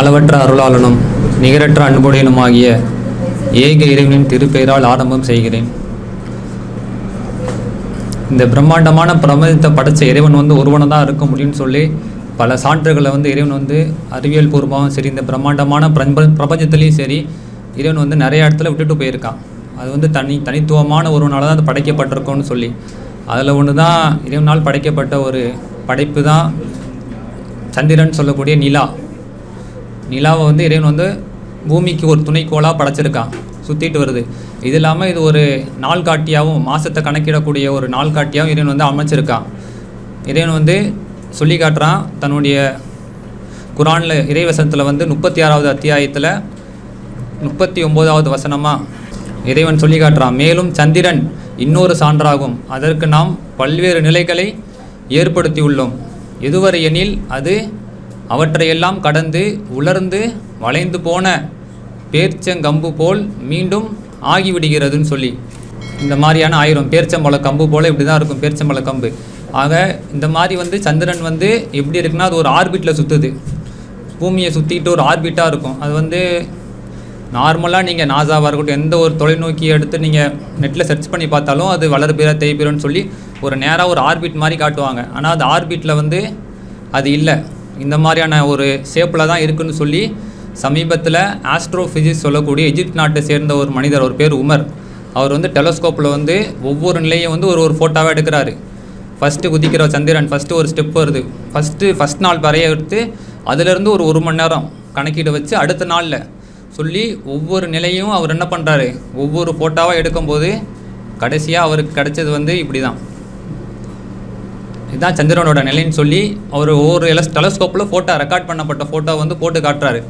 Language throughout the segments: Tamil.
அளவற்ற அருளாளனும் நிகரற்ற அன்புடையனுமாகிய ஏக இறைவனின் திருப்பெயரால் ஆரம்பம் செய்கிறேன். இந்த பிரம்மாண்டமான பிரபஞ்சத்தை படைச்ச இறைவன் வந்து ஒருவனை தான் இருக்க முடியும்னு சொல்லி பல சான்றுகளை வந்து இறைவன் வந்து அறிவியல் பூர்வமாகவும் சரி இந்த பிரம்மாண்டமான பிரப பிரபஞ்சத்துலேயும் சரி இறைவன் வந்து நிறைய இடத்துல விட்டுட்டு போயிருக்கான். அது வந்து தனி தனித்துவமான ஒருவனால தான் அது படைக்கப்பட்டிருக்கோன்னு சொல்லி. அதில் ஒன்று தான் இறைவனால் படைக்கப்பட்ட ஒரு படைப்பு தான் சந்திரன் சொல்லக்கூடிய நிலா. நிலாவை வந்து இறைவன் வந்து பூமிக்கு ஒரு துணைக்கோளாக படைச்சிருக்கான். சுற்றிட்டு வருது. இது இல்லாமல் இது ஒரு நாள்காட்டியாகவும் மாதத்தை கணக்கிடக்கூடிய ஒரு நாள்காட்டியாகவும் இறைவன் வந்து அமைச்சிருக்கான். இறைவன் வந்து சொல்லி காட்டுறான் தன்னுடைய குரானில் இறைவசனத்தில் வந்து முப்பத்தி ஆறாவது அத்தியாயத்தில் முப்பத்தி ஒம்போதாவது வசனமாக இறைவன் சொல்லி காட்டுறான். மேலும் சந்திரன் இன்னொரு சான்றாகும். அதற்கு நாம் பல்வேறு நிலைகளை ஏற்படுத்தியுள்ளோம். எதுவரை எனில் அது அவற்றையெல்லாம் கடந்து உலர்ந்து வளைந்து போன பேர்ச்சங்கம்பு போல் மீண்டும் ஆகிவிடுகிறதுன்னு சொல்லி. இந்த மாதிரியான ஆயிரம் பேர்ச்சம்பழ கம்பு போல் இப்படி தான் இருக்கும் பேர்ச்சம்பழ கம்பு. ஆக இந்த மாதிரி வந்து சந்திரன் வந்து எப்படி இருக்குன்னா அது ஒரு ஆர்பிட்டில் சுற்றுது பூமியை சுற்றிட்டு ஒரு ஆர்பிட்டாக இருக்கும். அது வந்து நார்மலாக நீங்கள் நாசாவாக இருக்கட்டும் எந்த ஒரு தொலைநோக்கியை எடுத்து நீங்கள் நெட்டில் சர்ச் பண்ணி பார்த்தாலும் அது வளர்பிற தேய்பிறன்னு சொல்லி ஒரு நேராக ஒரு ஆர்பிட் மாதிரி காட்டுவாங்க. ஆனால் அது ஆர்பிட்டில் வந்து அது இல்லை. இந்த மாதிரியான ஒரு ஷேப்பில் தான் இருக்குன்னு சொல்லி சமீபத்தில் ஆஸ்ட்ரோஃபிசிக்ஸ் சொல்லக்கூடிய எஜிப்ட் நாட்டை சேர்ந்த ஒரு மனிதர் ஒரு பேர் உமர். அவர் வந்து டெலஸ்கோப்பில் வந்து ஒவ்வொரு நிலையும் வந்து ஒரு ஒரு ஃபோட்டோவாக எடுக்கிறாரு. ஃபஸ்ட்டு குதிக்கிற சந்திரன் ஃபஸ்ட்டு ஒரு ஸ்டெப் வருது. ஃபஸ்ட்டு ஃபஸ்ட் நாள் வரைய எடுத்து அதுலேருந்து ஒரு ஒரு மணி நேரம் கணக்கீடு வச்சு அடுத்த நாளில் சொல்லி ஒவ்வொரு நிலையும் அவர் என்ன பண்ணுறாரு ஒவ்வொரு ஃபோட்டோவாக எடுக்கும்போது கடைசியாக அவருக்கு கிடைச்சது வந்து இப்படி தான் இதுதான் சந்திரனோட நிலைன்னு சொல்லி அவர் ஒவ்வொரு எலஸ் டெலஸ்கோப்பில் ஃபோட்டோ ரெக்கார்ட் பண்ணப்பட்ட ஃபோட்டோ வந்து போட்டு காட்டுறாரு.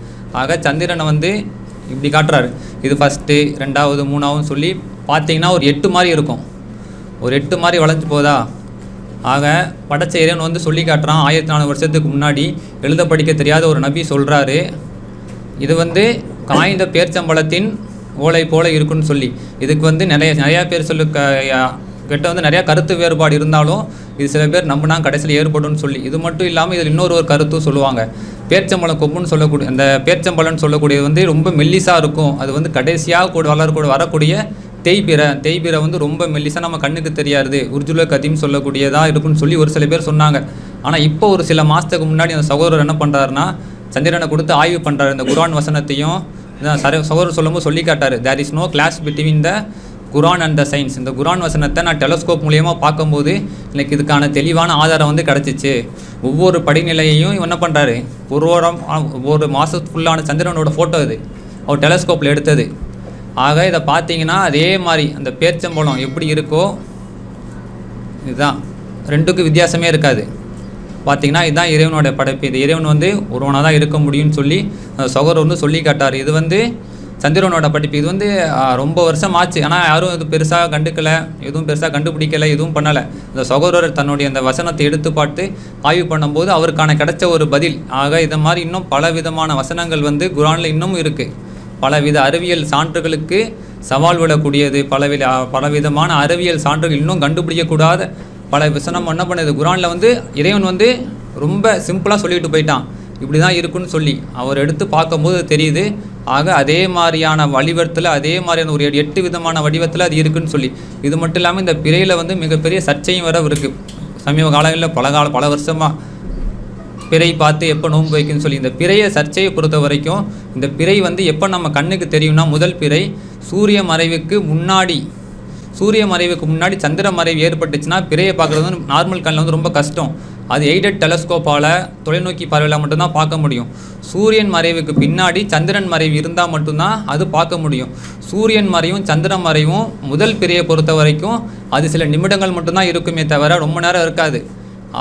ஆக சந்திரனை வந்து இப்படி காட்டுறாரு. இது ஃபஸ்ட்டு ரெண்டாவது மூணாவது சொல்லி பார்த்தீங்கன்னா ஒரு எட்டு மாதிரி இருக்கும். ஒரு எட்டு மாதிரி வளைஞ்சு போதா ஆக படைச்ச இறைவன் வந்து சொல்லி காட்டுறான். ஆயிரத்தி நானூறு வருஷத்துக்கு முன்னாடி எழுத படிக்க தெரியாத ஒரு நபி சொல்கிறாரு இது வந்து காய்ந்த பேர்ச்சம்பழத்தின் ஓலை போல இருக்குன்னு சொல்லி. இதுக்கு வந்து நிறைய நிறையா பேர் சொல்லு க கிட்ட வந்து நிறையா கருத்து வேறுபாடு இருந்தாலும் இது சில பேர் நம்பினா கடைசியில் ஏற்படும்னு சொல்லி. இது மட்டும் இல்லாமல் இதில் இன்னொரு ஒரு கருத்தும் சொல்லுவாங்க. பேர்ச்சம்பழம் கொம்புன்னு சொல்லக்கூடிய அந்த பேர்ச்சம்பழம்னு சொல்லக்கூடியது வந்து ரொம்ப மெல்லிசாக இருக்கும். அது வந்து கடைசியாக கூட வளரக்கூட வரக்கூடிய தேய்பிரை. தேய்பிரை வந்து ரொம்ப மெல்லிசாக நம்ம கண்ணுக்கு தெரியாது. உர்ஜுல கதின்னு சொல்லக்கூடியதாக இருக்குன்னு சொல்லி ஒரு சில பேர் சொன்னாங்க. ஆனால் இப்போ ஒரு சில மாதத்துக்கு முன்னாடி அந்த சகோதரர் என்ன பண்ணுறாருன்னா சந்திரனை கொடுத்து ஆய்வு பண்ணுறாரு இந்த குரான் வசனத்தையும் சர சகோதரர் சொல்லும்போது சொல்லி காட்டார். There is no clash between the Quran and the science இந்த குரான் வசனத்தை நான் டெலஸ்கோப் மூலியமாக பார்க்கும்போது எனக்கு இதுக்கான தெளிவான ஆதாரம் வந்து கிடச்சிச்சு. ஒவ்வொரு படிநிலையையும் என்ன பண்ணுறாரு ஒரு வாரம் ஒரு மாதத்துக்குள்ளான சந்திரனோட ஃபோட்டோ இது. அவர் டெலஸ்கோப்பில் எடுத்தது. ஆக இதை பார்த்தீங்கன்னா அதே மாதிரி அந்த பேர்ச்சம்பழம் எப்படி இருக்கோ இதுதான். ரெண்டுக்கும் வித்தியாசமே இருக்காது. பார்த்தீங்கன்னா இதுதான் இறைவனோட படைப்பு. இது இறைவன் வந்து ஒருவனாக தான் இருக்க முடியும்னு சொல்லி அந்த சகோதரர் வந்து சொல்லி காட்டார். இது வந்து சந்திரனோட படிப்பு. இது வந்து ரொம்ப வருஷம் ஆச்சு ஆனால் யாரும் இது பெருசாக கண்டுக்கலை எதுவும் பெருசாக கண்டுபிடிக்கலை எதுவும் பண்ணலை. இந்த சகோதரர் தன்னுடைய அந்த வசனத்தை எடுத்து பார்த்து ஆய்வு பண்ணும்போது அவருக்கான கிடைச்ச ஒரு பதில். ஆக இதை மாதிரி இன்னும் பல விதமான வசனங்கள் வந்து குரானில் இன்னமும் இருக்குது பலவித அறிவியல் சான்றுகளுக்கு சவால் விடக்கூடியது. பலவித பலவிதமான அறிவியல் சான்றுகள் இன்னும் கண்டுபிடிக்கக்கூடாத பல விசனம் என்ன பண்ணுது? குரானில் வந்து இறைவன் வந்து ரொம்ப சிம்பிளாக சொல்லிட்டு போயிட்டான். இப்படி தான் இருக்குன்னு சொல்லி அவர் எடுத்து பார்க்கும்போது தெரியுது. ஆக அதே மாதிரியான வடிவத்தில் அதே மாதிரியான ஒரு எட்டு விதமான வடிவத்தில் அது இருக்குன்னு சொல்லி. இது மட்டும் இல்லாமல் இந்த பிறையில் வந்து மிகப்பெரிய சர்ச்சையும் வர இருக்குது சமீப காலங்களில் பல கால பல வருஷமாக பிறை பார்த்து எப்போ நோன்பு வைக்குன்னு சொல்லி. இந்த பிறையை சர்ச்சையை பொறுத்த வரைக்கும் இந்த பிறை வந்து எப்போ நம்ம கண்ணுக்கு தெரியும்னா முதல் பிறை சூரிய மறைவுக்கு முன்னாடி சூரிய மறைவுக்கு முன்னாடி சந்திர மறைவு ஏற்பட்டுச்சுன்னா பிறையை பார்க்குறது வந்து நார்மல் கண்ணில் வந்து ரொம்ப கஷ்டம். அது எய்டட் டெலஸ்கோப்பால் தொலைநோக்கி பார்வையில் மட்டும்தான் பார்க்க முடியும். சூரியன் மறைவுக்கு பின்னாடி சந்திரன் மறைவு இருந்தால் மட்டும்தான் அது பார்க்க முடியும். சூரியன் மறைவும் சந்திரன் மறைவும் முதல் பிறையை பொறுத்த வரைக்கும் அது சில நிமிடங்கள் மட்டும்தான் இருக்குமே தவிர ரொம்ப நேரம் இருக்காது.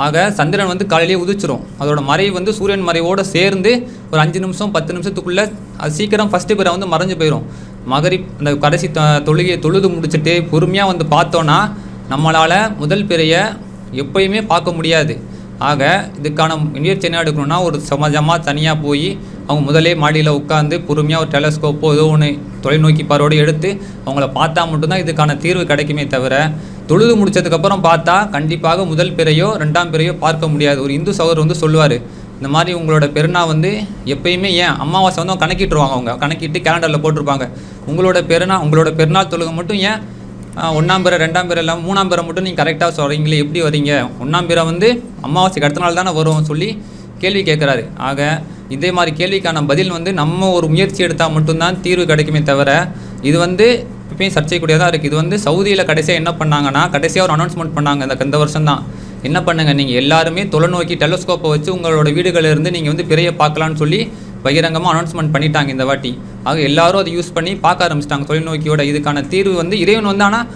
ஆக சந்திரன் வந்து காலையிலேயே உதிச்சிரும். அதோட மறைவு வந்து சூரியன் மறைவோடு சேர்ந்து ஒரு அஞ்சு நிமிஷம் பத்து நிமிஷத்துக்குள்ளே அது சீக்கிரம் ஃபஸ்ட்டு பிறை வந்து மறைஞ்சு போயிடும் மகரி அந்த கடைசி தொழுகையை தொழுது முடிச்சுட்டு பொறுமையாக வந்து பார்த்தோன்னா நம்மளால் முதல் பிறையை எப்பயுமே பார்க்க முடியாது. ஆக இதுக்கான முயற்சி என்ன எடுக்கணும்னா ஒரு சமாஜமாக தனியாக போய் அவங்க முதலே மாடியில் உட்காந்து பொறுமையாக ஒரு டெலஸ்கோப்போ ஏதோ ஒன்று தொலைநோக்கி பார்வோடு எடுத்து அவங்கள பார்த்தா மட்டும்தான் இதுக்கான தீர்வு கிடைக்குமே தவிர தொழுது முடிச்சதுக்கப்புறம் பார்த்தா கண்டிப்பாக முதல் பிறையோ ரெண்டாம் பிறையோ பார்க்க முடியாது. ஒரு இந்து சகோதரர் வந்து சொல்லுவார் இந்த மாதிரி உங்களோட பெருநா வந்து எப்பயுமே ஏன் அமாவாசை வந்து அவங்க கணக்கிட்டுருவாங்க அவங்க. கணக்கிட்டு கேலண்டரில் போட்டிருப்பாங்க. உங்களோட பெருநா உங்களோட பெருநாள் தொழுகை மட்டும் ஏன் ஒன்றாம் பிற ரெண்டாம் பிற இல்லாமல் மூணாம் பிற மட்டும் நீங்கள் கரெக்டாக சொல்கிறீங்களே எப்படி வரீங்க ஒன்றாம் பிற வந்து அமாவாசைக்கு அடுத்த நாள் தானே வரும் சொல்லி கேள்வி கேட்குறாரு. ஆக இதே மாதிரி கேள்விக்கான பதில் வந்து நம்ம ஒரு முயற்சி எடுத்தால் மட்டும்தான் தீர்வு கிடைக்குமே தவிர இது வந்து இப்பயும் சர்ச்சைக்குடியதாக இருக்குது இது வந்து சவுதியில் கடைசியாக என்ன பண்ணாங்கன்னா கடைசியாக ஒரு அனௌன்ஸ்மெண்ட் பண்ணாங்க இந்த இந்த வருஷம் தான். என்ன பண்ணுங்கள் நீங்கள் எல்லாருமே தொலைநோக்கி டெலஸ்கோப்பை வச்சு உங்களோட வீடுகளில் இருந்து நீங்கள் வந்து பிறையை பார்க்கலான்னு சொல்லி பகிரங்கமாக அனௌன்ஸ்மெண்ட் பண்ணிட்டாங்க இந்த வாட்டி. ஆக எல்லாரும் அதை யூஸ் பண்ணி பார்க்க ஆரம்பிச்சிட்டாங்க. தொலைநோக்கியோட இதுக்கான தீர்வு வந்து இறைவன் வந்து ஆனால்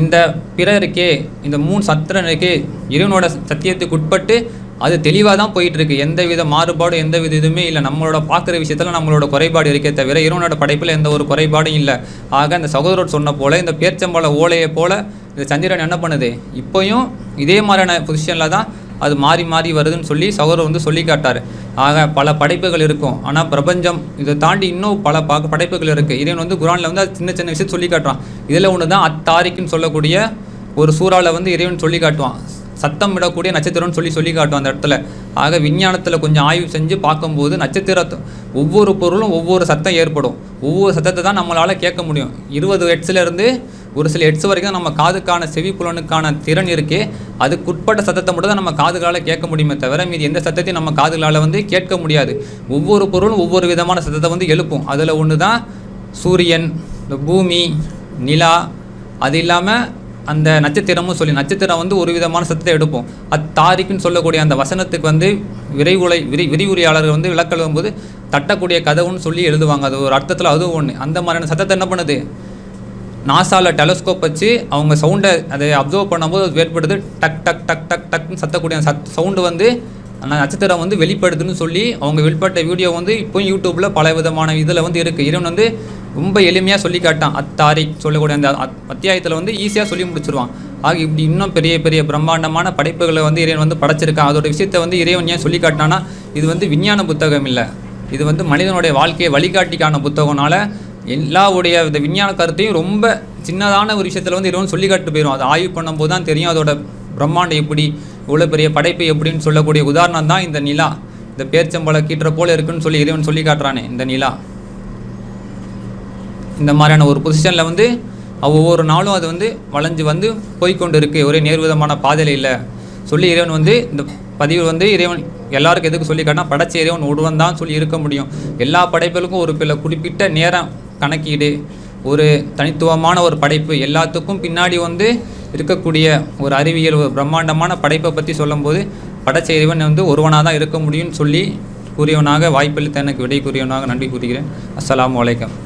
இந்த பிற இருக்கே இந்த மூணு சத்திரனுக்கே இருக்கே இறைவனோட சத்தியத்துக்கு உட்பட்டு அது தெளிவாக தான் போயிட்டுருக்கு. எந்த வித மாறுபாடும் எந்த வித இதுவுமே இல்லை. நம்மளோட பார்க்குற விஷயத்தில் நம்மளோட குறைபாடு இருக்கே தவிர இறைவனோட படைப்பில் எந்த ஒரு குறைபாடும் இல்லை. ஆக அந்த சகோதரர் சொன்ன போல் இந்த பேர்ச்சம்பழ ஓலையை போல இந்த சந்திரன் என்ன பண்ணுது? இப்போயும் இதே மாதிரியான பொசிஷனில் தான் அது மாறி மாறி வருதுன்னு சொல்லி சகோதரர் வந்து சொல்லி காட்டார். ஆக பல படைப்புகள் இருக்கும். ஆனால் பிரபஞ்சம் இதை தாண்டி இன்னும் பல ப படைப்புகள் இருக்குது இறைவன் வந்து குரானில் வந்து அது சின்ன சின்ன விஷயத்தை சொல்லி காட்டுறான். இதில் ஒன்று தான் அத்தாரிக்குன்னு சொல்லக்கூடிய ஒரு சூறாவில் வந்து இறைவன் சொல்லி காட்டுவான். சத்தம் விடக்கூடிய நட்சத்திரம்னு சொல்லி சொல்லி காட்டும் அந்த இடத்துல. ஆக விஞ்ஞானத்தில் கொஞ்சம் ஆய்வு செஞ்சு பார்க்கும்போது நட்சத்திரத்தை ஒவ்வொரு பொருளும் ஒவ்வொரு சத்தம் ஏற்படும். ஒவ்வொரு சத்தத்தை தான் நம்மளால் கேட்க முடியும். இருபது ஹெட்ஸ்ல இருந்து ஒரு சில ஹெட்ஸ் வரைக்கும் நம்ம காதுக்கான செவி புலனுக்கான திறன் இருக்கே அதுக்குட்பட்ட சத்தத்தை மட்டும் தான் நம்ம காதுகளால் கேட்க முடியுமே தவிர மீதி எந்த சத்தத்தையும் நம்ம காதுகளால் வந்து கேட்க முடியாது. ஒவ்வொரு பொருளும் ஒவ்வொரு விதமான சத்தத்தை வந்து எழுப்பும். அதில் ஒன்று தான் சூரியன் இந்த பூமி நிலா அது இல்லாமல் அந்த நட்சத்திரமும் சொல்லி நட்சத்திரம் வந்து ஒரு விதமான சத்தத்தை எடுப்போம். அத்தாரிக்குன்னு சொல்லக்கூடிய அந்த வசனத்துக்கு வந்து விரைவுரை விரி விரிவுரையாளர்கள் வந்து விளக்கழுவும் போது தட்டக்கூடிய கதவுன்னு சொல்லி எழுதுவாங்க. அது ஒரு அர்த்தத்தில் அதுவும் ஒன்று அந்த மாதிரியான சத்தத்தை என்ன பண்ணுது? நாசாவில் டெலஸ்கோப் வச்சு அவங்க சவுண்டை அதை அப்சர்வ் பண்ணும்போது அது ஏற்படுது டக் டக் டக் டக் டக்னு சத்தக்கூடிய சத் சவுண்டு வந்து அந்த நட்சத்திரம் வந்து வெளிப்படுதுன்னு சொல்லி அவங்க வெளிப்பட்ட வீடியோ வந்து இப்போ யூடியூப்பில் பல விதமான இதில் வந்து இருக்குது இறைவன் வந்து ரொம்ப எளிமையாக சொல்லி காட்டான் அத்தாரி சொல்லக்கூடிய அந்த அத்தியாயத்தில் வந்து ஈஸியாக சொல்லி முடிச்சிருவான். ஆக இப்படி இன்னும் பெரிய பெரிய பிரம்மாண்டமான படைப்புகளை வந்து இறைவன் வந்து படைச்சிருக்கான். அதோட விஷயத்தை வந்து இறைவன் ஏன் சொல்லி காட்டினான்னா இது வந்து விஞ்ஞான புத்தகம் இல்லை. இது வந்து மனிதனுடைய வாழ்க்கையை வழிகாட்டிக்கான புத்தகம்னால எல்லாவுடைய இந்த விஞ்ஞான கருத்தையும் ரொம்ப சின்னதான ஒரு விஷயத்தில் வந்து இறைவன் சொல்லி காட்டு போயிடும் அதை ஆய்வு பண்ணும்போது தான் தெரியும். அதோட பிரம்மாண்டம் எப்படி இவ்வளோ பெரிய படைப்பு எப்படின்னு சொல்லக்கூடிய உதாரணம் தான் இந்த நிலா. இந்த பேர்ச்சம்பளை கீட்டுற போல இருக்குன்னு சொல்லி இறைவன் சொல்லி காட்டுறானே இந்த நிலா. இந்த மாதிரியான ஒரு பொசிஷனில் வந்து ஒவ்வொரு நாளும் அது வந்து வளைஞ்சு வந்து போய்க்கொண்டு இருக்கு. ஒரே நேர்விதமான பாதையில் இல்லை. சொல்லி இறைவன் வந்து இந்த பதிவு வந்து இறைவன் எல்லாருக்கும் எதுக்கு சொல்லி காட்டினா படைச்ச இறைவன் ஒருவன் தான் சொல்லி இருக்க முடியும். எல்லா படைப்புகளுக்கும் ஒரு பில குறிப்பிட்ட நேரம் கணக்கீடு ஒரு தனித்துவமான ஒரு படைப்பு எல்லாத்துக்கும் பின்னாடி வந்து இருக்கக்கூடிய ஒரு அறிவியல் ஒரு பிரம்மாண்டமான படைப்பை பற்றி சொல்லும்போது படைச்ச வந்து ஒருவனாக தான் இருக்க முடியும்னு சொல்லி கூறியவனாக வாய்ப்பளித்த எனக்கு விடை கூறியவனாக நன்றி கூறுகிறேன். அஸ்லாம் வலைக்கம்